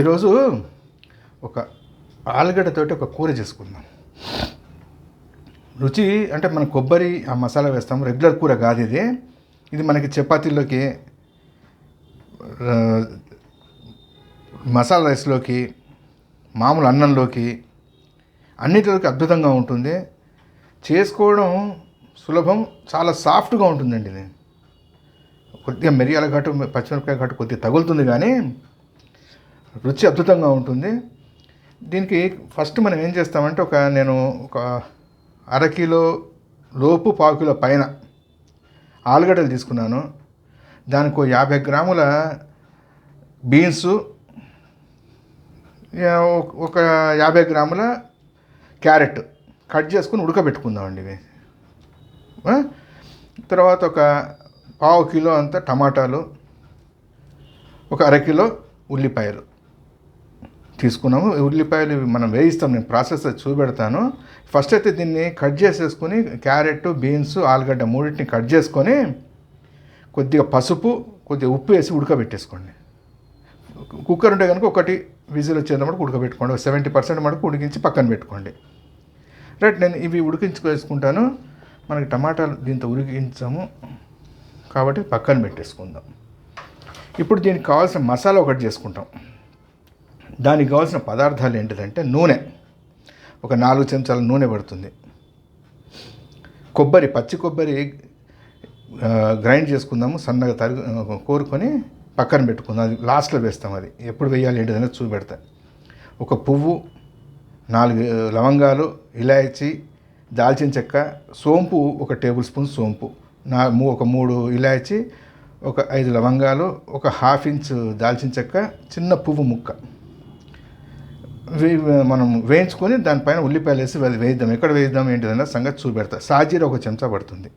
ఈరోజు ఒక ఆలుగడ్డతోటి ఒక కూర చేసుకుందాం. రుచి అంటే మనం కొబ్బరి ఆ మసాలా వేస్తాం. రెగ్యులర్ కూర కాదు ఇది. ఇది మనకి చపాతీలోకి మసాలా రైస్లోకి మామూలు అన్నంలోకి అన్నిటిలోకి అద్భుతంగా ఉంటుంది. చేసుకోవడం సులభం చాలా సాఫ్ట్గా ఉంటుందండి ఇది. కొద్దిగా మిరియాల ఘాటు పచ్చిమిరపకాయ ఘాటు కొద్దిగా తగులుతుంది కానీ రుచి అద్భుతంగా ఉంటుంది. దీనికి ఫస్ట్ మనం ఏం చేస్తామంటే ఒక నేను ఒక అరకిలో లోపు పావు కిలో పైన ఆలుగడ్డలు తీసుకున్నాను. దానికి ఒక యాభై గ్రాముల బీన్స్ ఒక యాభై గ్రాముల క్యారెట్ కట్ చేసుకుని ఉడకబెట్టుకుందామండి ఇవి. తర్వాత ఒక పావు కిలో అంత టమాటాలు ఒక అరకిలో ఉల్లిపాయలు. తీసుకున్నాము. ఉల్లిపాయలు మనం వేయిస్తాం. నేను ప్రాసెస్ చూపెడతాను. ఫస్ట్ అయితే దీన్ని కట్ చేసేసుకుని క్యారెట్ బీన్స్ ఆలుగడ్డ మూడింటిని కట్ చేసుకొని కొద్దిగా పసుపు కొద్దిగా ఉప్పు వేసి ఉడకబెట్టేసుకోండి. కుక్కర్ ఉంటే కనుక ఒకటి విజిల్ వచ్చేంత మటుకు ఉడకబెట్టుకోండి. సెవెంటీ పర్సెంట్ మటుకు ఉడికించి పక్కన పెట్టుకోండి. రైట్ నేను ఇవి ఉడికించుకేసుకుంటాను మనకి టమాటాలు దీంతో ఉడికించాము. కాబట్టి పక్కన పెట్టేసుకుందాం. ఇప్పుడు దీనికి కావాల్సిన మసాలా ఒకటి చేసుకుంటాం. దానికి కావాల్సిన పదార్థాలు ఏంటిదంటే నూనె. ఒక నాలుగు చెంచాల నూనె పడుతుంది. కొబ్బరి పచ్చి కొబ్బరి గ్రైండ్ చేసుకుందాము సన్నగా తరుగు కోరుకొని పక్కన పెట్టుకుందాం. అది లాస్ట్లో వేస్తాం అది. ఎప్పుడు వేయాలి ఏంటిదనేది చూపెడతా. ఒక పువ్వు నాలుగు లవంగాలు ఇలాయచి దాల్చిన చెక్క సోంపు ఒక టేబుల్ స్పూన్ సోంపు. నా ఒక మూడు ఇలాయచి ఒక ఐదు లవంగాలు ఒక హాఫ్ ఇంచ్ దాల్చిన చెక్క చిన్న పువ్వు ముక్క. మనం వేయించుకొని దానిపైన ఉల్లిపాయలు వేసి అది వేయిద్దాం. ఎక్కడ వేయిద్దాం ఏంటిదన్న సంగతి చూపెడతా. సాజీర ఒక చెంచా పడుతుంది.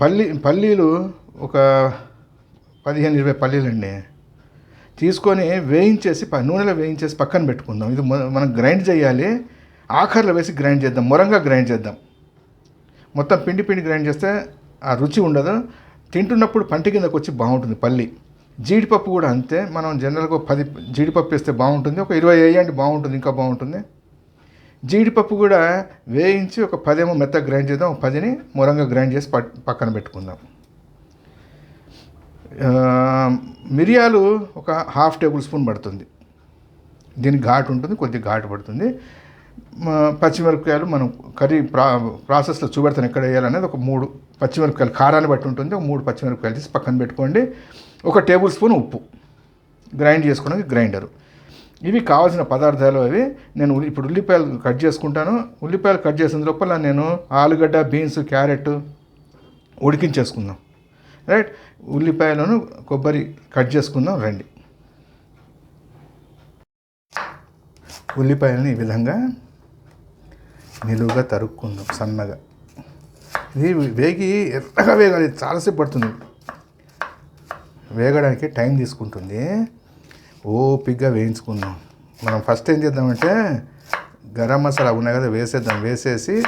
పల్లి పల్లీలు ఒక పదిహేను ఇరవై పల్లీలు అండి తీసుకొని వేయించేసి ప- నూనెలో వేయించేసి పక్కన పెట్టుకుందాం. ఇది మనం గ్రైండ్ చేయాలి. ఆఖరిలో వేసి గ్రైండ్ చేద్దాం. మొరంగా గ్రైండ్ చేద్దాం. మొత్తం పిండి పిండి గ్రైండ్ చేస్తే ఆ రుచి ఉండదు. తింటున్నప్పుడు పంట కిందకు వచ్చి బాగుంటుంది పల్లి. జీడిపప్పు కూడా అంతే. మనం జనరల్గా పది జీడిపప్పు వేస్తే బాగుంటుంది. ఒక ఇరవై వేయండి బాగుంటుంది ఇంకా బాగుంటుంది. జీడిపప్పు కూడా వేయించి ఒక పదేమో మెత్త గ్రైండ్ చేద్దాం. ఒక పదిని మురంగా గ్రైండ్ చేసి పక్కన పెట్టుకుందాం. మిరియాలు ఒక హాఫ్ టేబుల్ స్పూన్ పడుతుంది. దీనికి ఘాటు ఉంటుంది కొద్దిగా ఘాటు పడుతుంది. పచ్చిమిరపకాయలు మనం కర్రీ ప్రా ప్రాసెస్లో చూపెడతాను ఎక్కడ వేయాలనేది ఒక మూడు పచ్చిమిరపకాయలు కారాన్ని బట్టి ఉంటుంది. ఒక మూడు పచ్చిమిరపకాయలు తీసి పక్కన పెట్టుకోండి. ఒక టేబుల్ స్పూన్ ఉప్పు గ్రైండ్ చేసుకోవడానికి గ్రైండరు. ఇవి కావాల్సిన పదార్థాలు అవి నేను ఇప్పుడు ఉల్లిపాయలు కట్ చేసుకుంటాను. ఉల్లిపాయలు కట్ చేసిన లోపల నేను ఆలుగడ్డ బీన్స్ క్యారెట్ ఉడికించేసుకుందాం. రైట్? ఉల్లిపాయలను కొబ్బరి కట్ చేసుకుందాం. రండి. ఉల్లిపాయలని ఈ విధంగా నిలువుగా తరుక్కుందాం సన్నగా. ఇది వేగి ఎర్రగా వేగాలి చాలాసేపు పడుతుంది. వేగడానికి టైం తీసుకుంటుంది. ఓపిగ్గా వేయించుకుందాం. మనం ఫస్ట్ ఏం చేద్దామంటే గరం మసాలా ఉన్నాయి కదా వేసేద్దాం. వేసేసి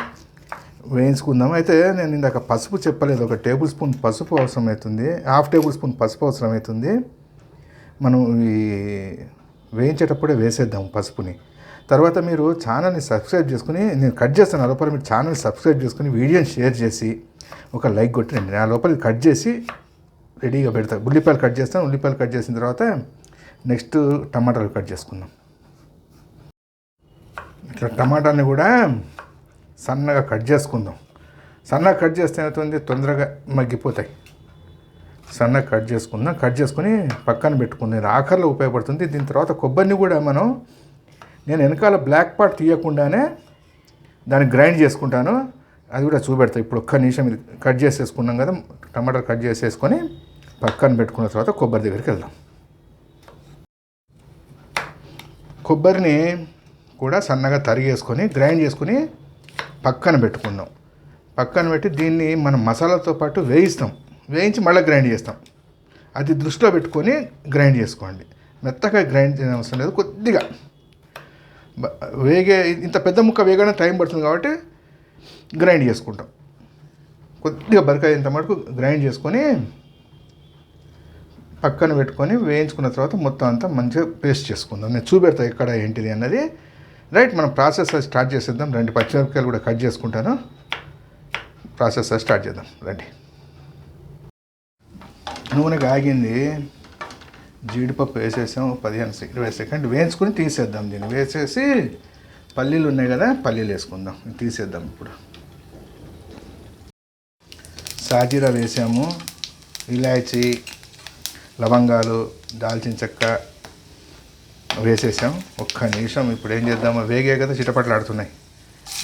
వేయించుకుందాం. అయితే నేను ఇందాక పసుపు చెప్పలేదు. ఒక టేబుల్ స్పూన్ పసుపు అవసరం అవుతుంది హాఫ్ టేబుల్ స్పూన్ పసుపు అవసరం అవుతుంది మనం ఈ వేయించేటప్పుడే వేసేద్దాం పసుపుని. తర్వాత మీరు ఛానల్ని సబ్స్క్రైబ్ చేసుకుని నేను కట్ చేస్తాను ఆ లోపల మీరు ఛానల్ని సబ్స్క్రైబ్ చేసుకుని వీడియోని షేర్ చేసి ఒక లైక్ కొట్టండి. ఆ లోపల కట్ చేసి రెడీగా పెడతాను ఉల్లిపాయలు కట్ చేస్తాను. ఉల్లిపాయలు కట్ చేసిన తర్వాత నెక్స్ట్ టమాటాలు కట్ చేసుకుందాం. ఇట్లా టమాటాని కూడా సన్నగా కట్ చేసుకుందాం. సన్నగా కట్ చేస్తే ఏమవుతుంది? తొందరగా మగ్గిపోతాయి. సన్నగా కట్ చేసుకుందాం. కట్ చేసుకుని పక్కన పెట్టుకుందాం. ఇది ఆఖరిలో ఉపయోగపడుతుంది. దీని తర్వాత కొబ్బరిని కూడా మనం నేను వెనకాల బ్లాక్ పార్ట్ తీయకుండానే దాన్ని గ్రైండ్ చేసుకుంటాను. అది కూడా చూపెడతా. ఇప్పుడు ఒక్క నిమిషం ఇది కట్ చేసేసుకున్నాం కదా టమాటా కట్ చేసేసుకొని పక్కన పెట్టుకున్న తర్వాత కొబ్బరి దగ్గరికి వెళ్దాం. కొబ్బరిని కూడా సన్నగా తరిగేసుకొని గ్రైండ్ చేసుకుని పక్కన పెట్టుకుందాం పక్కన పెట్టి దీన్ని మనం మసాలాతో పాటు వేయిస్తాం. వేయించి మళ్ళీ గ్రైండ్ చేస్తాం. అది దృష్టిలో పెట్టుకొని గ్రైండ్ చేసుకోండి. మెత్తగా గ్రైండ్ చేయడం అవసరం లేదు. కొద్దిగా వేగే ఇంత పెద్ద ముక్క వేగడానికి టైం పడుతుంది కాబట్టి గ్రైండ్ చేసుకుంటాం. కొద్దిగా బరక ఇంత మటుకు గ్రైండ్ చేసుకొని పక్కన పెట్టుకొని వేయించుకున్న తర్వాత మొత్తం అంతా మంచిగా పేస్ట్ చేసుకుందాం. నేను చూపెడతా ఎక్కడ ఏంటిది అన్నది. రైట్ మనం ప్రాసెస్ స్టార్ట్ చేసేద్దాం. రెండు పచ్చిమిరపకాయలు కూడా కట్ చేసుకుంటాను. ప్రాసెస్ స్టార్ట్ చేద్దాం. రండి. నూనె కాగింది. జీడిపప్పు వేసేసాము పదిహేను ఇరవై సెకండ్ వేయించుకొని తీసేద్దాం దీన్ని. వేసేసి పల్లీలు ఉన్నాయి కదా పల్లీలు వేసుకుందాం. తీసేద్దాం ఇప్పుడు. సాజీరా వేసాము ఇలాచి లవంగాలు దాల్చిన చెక్క వేసేసాం. ఒక్క నిమిషం ఇప్పుడు ఏం చేద్దామో వేగే కదా చిటపట్లు ఆడుతున్నాయి.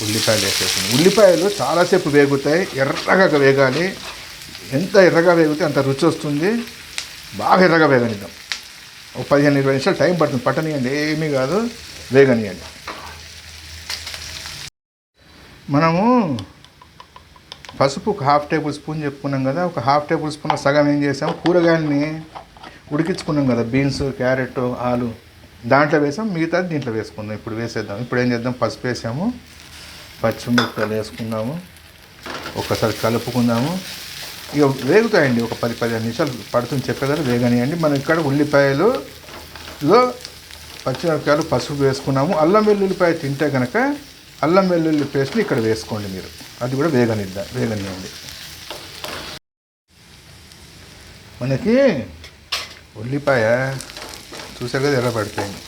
ఉల్లిపాయలు వేసేసాం. ఉల్లిపాయలు చాలాసేపు వేగుతాయి ఎర్రగా వేగాలి. ఎంత ఎర్రగా వేగితే అంత రుచి వస్తుంది. బాగా ఎర్రగా వేగనిద్దాం. ఒక పదిహేను ఇరవై నిమిషాలు టైం పడుతుంది. పట్టనియండి. ఏమీ కాదు. వేగనియండి. మనము పసుపు ఒక హాఫ్ టేబుల్ స్పూన్ చెప్పుకున్నాం కదా. ఒక హాఫ్ టేబుల్ స్పూన్ సగం ఏం చేసాం? కూరగాయలని ఉడికించుకున్నాం కదా. బీన్స్ క్యారెట్ ఆలు. దాంట్లో వేసాం. మిగతా దీంట్లో వేసుకుందాం. ఇప్పుడు వేసేద్దాం. ఇప్పుడు ఏం చేద్దాం? పసుపు వేసాము. పచ్చిమిరపకాయలు వేసుకుందాము. ఒక్కసారి కలుపుకుందాము. ఇక వేగుతాయండి ఒక పది పదిహేను నిమిషాలు పడుతుంది చెప్పేదాన్ని వేగనియండి. మనం ఇక్కడ ఉల్లిపాయలులో పచ్చిమిరపకాయలు పసుపు వేసుకున్నాము. అల్లం వెల్లుల్లిపాయ తింటే కనుక అల్లం వెల్లుల్లి పేస్ట్ని ఇక్కడ వేసుకోండి మీరు. అది కూడా వేగనిద్దా వేగనియండి. మనకి ఉల్లిపాయ చూసే కదా ఎర్ర పడిపోయింది.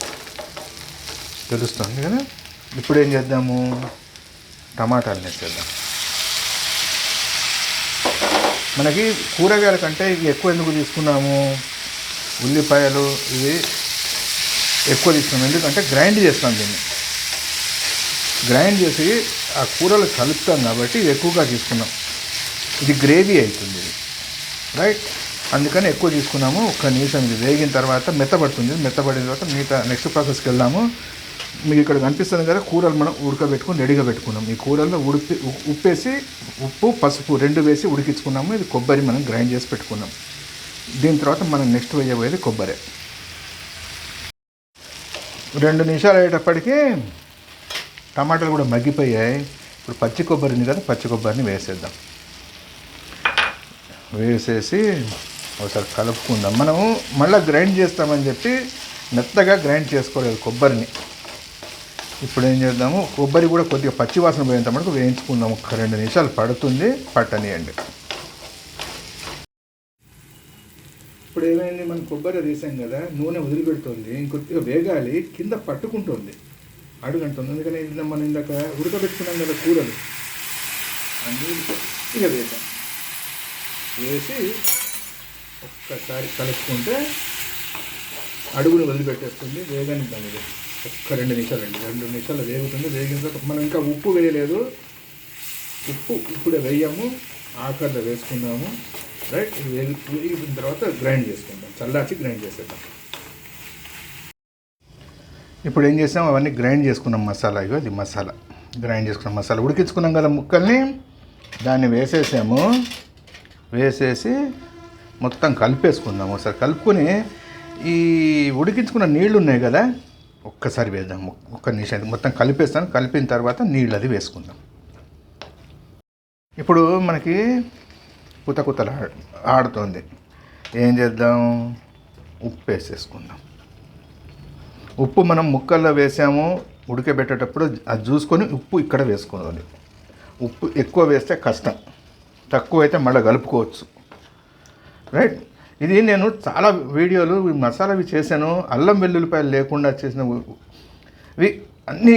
తెలుస్తుంది కదా? ఇప్పుడు ఏం చేద్దాము? టమాటాలు వేసేద్దాం. మనకి కూరగాయల కంటే ఎక్కువ ఎందుకు తీసుకున్నాము? ఉల్లిపాయలు ఇవి ఎక్కువ తీసుకున్నాం ఎందుకంటే గ్రైండ్ చేస్తాం దీన్ని. గ్రైండ్ చేసి ఆ కూరలు కలుపుతాం కాబట్టి ఎక్కువగా తీసుకున్నాం. ఇది గ్రేవీ అవుతుంది. ఇది రైట్? అందుకని ఎక్కువ తీసుకున్నాము. ఒక్క నిమిషం ఇది వేగిన తర్వాత మెత్తబడుతుంది. మెత్తబడిన తర్వాత మిగతా నెక్స్ట్ ప్రాసెస్కి వెళ్దాము. మీకు ఇక్కడ కనిపిస్తుంది కదా కూరలు మనం ఉడకబెట్టుకుని రెడీగా పెట్టుకున్నాం. ఈ కూరల్లో ఉడిపి ఉ- ఉప్పేసి ఉప్పు పసుపు రెండు వేసి ఉడికించుకున్నాము. ఇది కొబ్బరి మనం గ్రైండ్ చేసి పెట్టుకున్నాం. దీని తర్వాత మనం నెక్స్ట్ వేయబోయేది కొబ్బరి. రెండు నిమిషాలు అయ్యేటప్పటికీ టమాటాలు కూడా మగ్గిపోయాయి. ఇప్పుడు పచ్చి కొబ్బరిని కదా పచ్చి కొబ్బరిని వేసేద్దాం. వేసేసి ఒకసారి కలుపుకుందాం. మనము మళ్ళీ గ్రైండ్ చేస్తామని చెప్పి మెత్తగా గ్రైండ్ చేసుకోలేదు కొబ్బరిని. ఇప్పుడు ఏం చేద్దాము? కొబ్బరి కూడా కొద్దిగా పచ్చి వాసన పోయేంత మటుకు వేయించుకుందాం ఒక రెండు నిమిషాలు పడుతుంది. పట్టనియండి. ఇప్పుడు ఏమైంది మనం కొబ్బరి తీసాం కదా నూనె వదిలిపెడుతుంది ఇంకొద్దిగా వేగాలి కింద పట్టుకుంటుంది. అడుగంటుంది. అందుకని ఇందా మనం ఇందాక ఉడకబెట్టుకున్నాం కదా కూరలు. అన్నీ ఇక వేద్దాం. వేసి ఒక్కసారి కలుపుకుంటే అడుగును వదిలిపెట్టేస్తుంది. వేగనిద్దాం ఇది ఒక్క రెండు నిమిషాలు అండి. రెండు నిమిషాలు వేగుతుంది వేగిన తర్వాత మనం ఇంకా ఉప్పు వేయలేదు. ఉప్పు ఇప్పుడే వేయము ఆఖరిలో వేసుకుందాము. రైట్ వేగిన తర్వాత గ్రైండ్ చేసుకుందాం. చల్లార్చి గ్రైండ్ చేసేద్దాం. ఇప్పుడు ఏం చేసాం? అవన్నీ గ్రైండ్ చేసుకున్నాం మసాలా. ఇగో ఇది మసాలా. గ్రైండ్ చేసుకున్నాం మసాలా. ఉడికించుకున్నాం కదా ముక్కల్ని? దాన్ని వేసేసాము. వేసేసి మొత్తం కలిపేసుకుందాం. ఒకసారి కలుపుకొని ఈ ఉడికించుకున్న నీళ్ళు ఉన్నాయి కదా ఒక్కసారి వేద్దాం. ఒక్క నిమిషం మొత్తం కలిపేస్తాను. కలిపిన తర్వాత నీళ్ళు అది వేసుకుందాం. ఇప్పుడు మనకి కుత కుతలు ఆడుతుంది. ఏం చేద్దాం? ఉప్పు వేసేసుకుందాం. ఉప్పు మనం ముక్కల్లో వేసాము. ఉడకబెట్టేటప్పుడు అది చూసుకొని ఉప్పు ఇక్కడ వేసుకోవాలి. ఉప్పు ఎక్కువ వేస్తే కష్టం. తక్కువ అయితే మళ్ళీ కలుపుకోవచ్చు. రైట్? ఇది నేను చాలా వీడియోలు మసాలావి చేశాను. అల్లం వెల్లుల్లిపాయలు లేకుండా చేసిన ఇవి అన్ని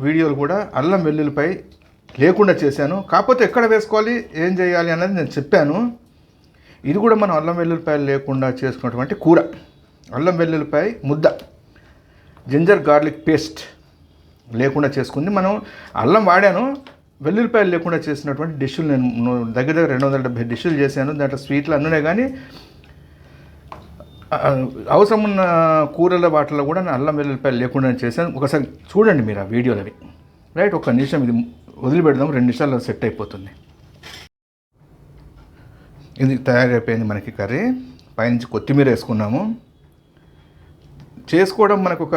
వీడియోలు కూడా అల్లం వెల్లుల్లిపాయ లేకుండా చేశాను. కాకపోతే ఎక్కడ వేసుకోవాలి ఏం చేయాలి అనేది నేను చెప్పాను. ఇది కూడా మనం అల్లం వెల్లుల్లిపాయలు లేకుండా చేసుకున్నటువంటి కూర. అల్లం వెల్లుల్లిపాయ ముద్ద. జింజర్ గార్లిక్ పేస్ట్ లేకుండా చేసుకుంది. మనం అల్లం వాడాను. వెల్లుల్లిపాయలు లేకుండా చేసినటువంటి డిష్లు నేను దగ్గర దగ్గర రెండు వందల డెబ్బై డిష్లు చేశాను. దాంట్లో స్వీట్లు అన్నునే కానీ అవసరం ఉన్న కూరల వాటిలో కూడా నేను అల్లం వెల్లుల్లిపాయలు లేకుండా చేశాను. ఒకసారి చూడండి మీరు ఆ వీడియోలు అవి రైట్ ఒక నిమిషం ఇది వదిలిపెడదాం రెండు నిమిషాల్లో సెట్ అయిపోతుంది. ఇది తయారైపోయింది మనకి కర్రీ. పైనుంచి కొత్తిమీర వేసుకున్నాము. చేసుకోవడం మనకు ఒక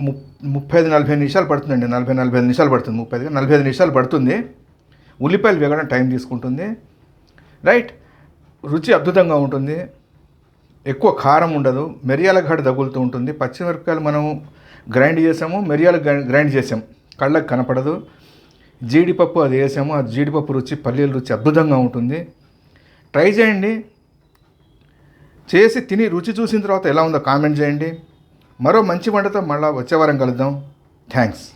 ము ముప్పై ఐదు నలభై నిమిషాలు పడుతుందండి. నలభై నలభై ఐదు నిమిషాలు పడుతుంది. ముప్పై ఐదు నలభై ఐదు నిమిషాలు పడుతుంది. ఉల్లిపాయలు వేగడం టైం తీసుకుంటుంది. రైట్ రుచి అద్భుతంగా ఉంటుంది. ఎక్కువ కారం ఉండదు మిరియాల ఘాటు తగులుతూ ఉంటుంది. పచ్చిమిరపకాయలు మనం గ్రైండ్ చేసాము మిరియాలు గ్రైండ్ చేసాం. కళ్ళకి కనపడదు. జీడిపప్పు అది వేసాము. ఆ జీడిపప్పు రుచి పల్లీల రుచి అద్భుతంగా ఉంటుంది. ట్రై చేయండి. చేసి తిని రుచి చూసిన తర్వాత ఎలా ఉందో కామెంట్ చేయండి. మరో మంచి వంటతో మళ్ళీ వచ్చే వారం కలుద్దాం. థ్యాంక్స్.